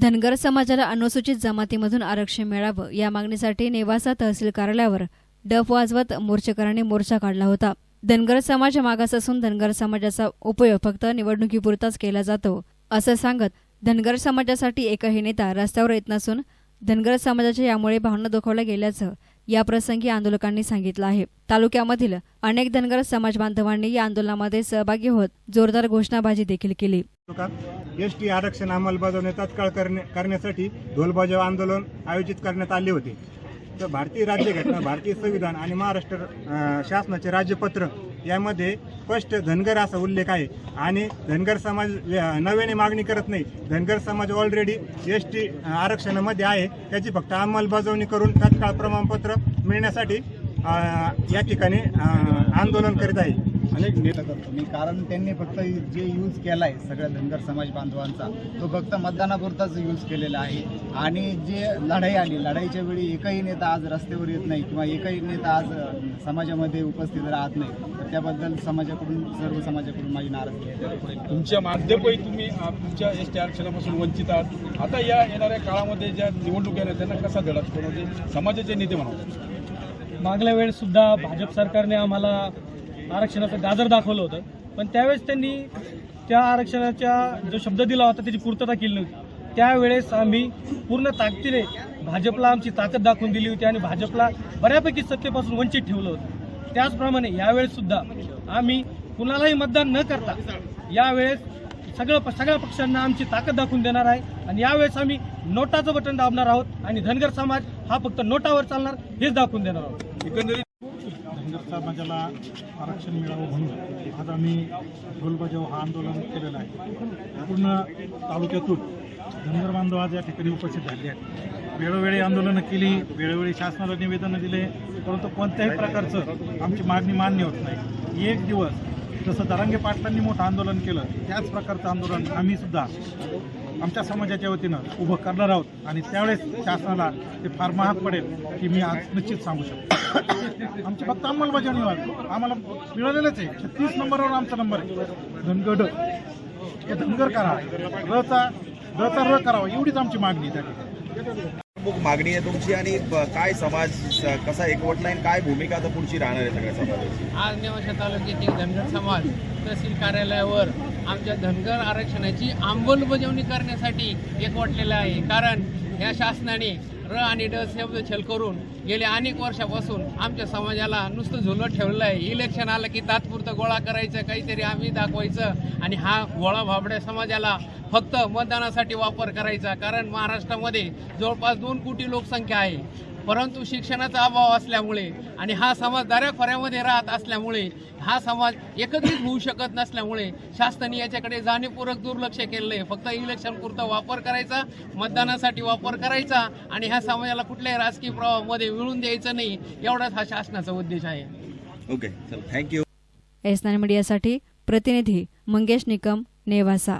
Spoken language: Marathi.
धनगर समाजाला अनुसूचित जमातीमधून आरक्षण मिळावं या मागणीसाठी नेवासा तहसील कार्यालयावर डफ वाजवत मोर्चेकरांनी मोर्चा काढला होता. धनगर समाज मागास असून धनगर समाजाचा उपयोग फक्त निवडणुकीपुरताच केला जातो असं सांगत धनगर समाजासाठी एकही नेता रस्त्यावर येत नसून धनगर समाजाच्या यामुळे भावना दुखावल्या गेल्याचं या प्रसंगी आंदोलकांनी सांगितलं आहे. तालुक्यामधील अनेक धनगर समाज बांधवांनी या आंदोलनामध्ये सहभागी होत जोरदार घोषणाबाजी देखील केली. एस टी आरक्षण अंमलबजावणी तात्काळ करणे करण्यासाठी ढोलबजाव आंदोलन आयोजित करण्यात आले होते. तर भारतीय राज्यघटना भारतीय संविधान आणि महाराष्ट्र शासनाचे राज्यपत्र यामध्ये स्पष्ट धनगर असा उल्लेख आहे. आणि धनगर समाज नव्याने मागणी करत नाही. धनगर समाज ऑलरेडी एस टी आरक्षणामध्ये आहे. त्याची फक्त अंमलबजावणी करून तात्काळ प्रमाणपत्र मिळण्यासाठी या ठिकाणी आंदोलन करीत आहे. अनेक नेता करतो मी. कारण त्यांनी फक्त जे यूज केला आहे सगळ्या धनगर समाज बांधवांचा तो फक्त मतदानापुरताच यूज केलेला आहे. आणि जे लढाई आली लढाईच्या वेळी एकही नेता आज रस्त्यावर येत नाही किंवा एकही नेता आज समाजामध्ये उपस्थित राहत नाही तर त्याबद्दल समाजाकडून सर्व समाजाकडून माझी नाराजगी आहे. तुमच्या माध्यमही तुम्ही तुमच्या एस टी आरक्षणापासून वंचित आहात. आता या येणाऱ्या काळामध्ये ज्या निवडणुका आहेत त्यांना कसा धडा म्हणजे समाजाचे नेते म्हणतात मागल्या वेळेस सुद्धा भाजप सरकारने आम्हाला आरक्षणाचं गाजर दाखवलं होतं. पण त्यावेळेस त्यांनी त्या आरक्षणाच्या जो शब्द दिला होता त्याची पूर्तता केली नव्हती. त्यावेळेस आम्ही पूर्ण ताकदीने भाजपला आमची ताकद दाखवून दिली होती आणि भाजपला बऱ्यापैकी सत्तेपासून वंचित ठेवलं होतं. त्याचप्रमाणे यावेळेस सुद्धा आम्ही कुणालाही मतदान न करता यावेळेस सगळं सगळ्या पक्षांना आमची ताकद दाखवून देणार आहे आणि यावेळेस आम्ही नोटाचं बटन दाबणार आहोत आणि धनगर समाज हा फक्त नोटावर चालणार हेच दाखवून देणार आहोत. एकंदरीत धनगर समाजाला आरक्षण मिळावं म्हणून आज आम्ही ढोलबजाव हा आंदोलन केलेलं आहे. पूर्ण तालुक्यातून धनगर बांधव आज या ठिकाणी उपस्थित झाले आहेत. वेळोवेळी आंदोलनं केली वेळोवेळी शासनाला निवेदनं दिले परंतु कोणत्याही प्रकारचं आमची मागणी मान्य होत नाही. एक दिवस जसं दरांगे पाटलांनी मोठं आंदोलन केलं त्याच प्रकारचं आंदोलन आम्हीसुद्धा आमच्या समाजाच्या वतीनं उभं करणार आहोत आणि त्यावेळेस शासनाला ते फार महाग पडेल की मी आज निश्चित सांगू शकतो. आमची फक्त अंमलबजावणी व्हावी. आम्हाला मिळालेलंच आहे. छत्तीस नंबरवर आमचा नंबर आहे. धनगड. हे धनगर करा. रचा रचा र करावा. एवढीच आमची मागणी आहे त्या ठिकाणी. प्रमुख मागणी आहे तुमची आणि काय समाज कसा एकवटला आणि काय भूमिका आता पुढची राहणार आहे सगळ्या समाजाची? आज नेवाशा तालुक्यातील धनगर समाज तहसील कार्यालयावर आमच्या धनगर आरक्षणाची अंमलबजावणी करण्यासाठी एकवटलेलं आहे. कारण या शासनाने र आणि ड शब्द छल करून गेल्या अनेक वर्षापासून आमच्या समाजाला नुसतं झुलत ठेवलेलं आहे. इलेक्शन आलं की तात्पुरतं गोळा करायचं काहीतरी आम्ही दाखवायचं आणि हा गोळा भाबड्या समाजाला फक्त मतदानासाठी वापर करायचा. कारण महाराष्ट्रामध्ये जवळपास दोन कोटी लोकसंख्या आहे. परंतु शिक्षणाचा अभाव असल्यामुळे आणि हा समाज दऱ्याखोऱ्यामध्ये राहत असल्यामुळे हा समाज एकत्रित होऊ शकत नसल्यामुळे शासनाने याच्याकडे जाणीवपूर्वक दुर्लक्ष केलेलं आहे. फक्त इलेक्शन पुरता वापर करायचा मतदानासाठी वापर करायचा आणि ह्या समाजाला कुठल्याही राजकीय प्रवाहामध्ये मिळून द्यायचं नाही एवढाच हा शासनाचा उद्देश आहे. ओके चल. थँक्यू एस नाईन मीडियासाठी प्रतिनिधी मंगेश निकम नेवासा.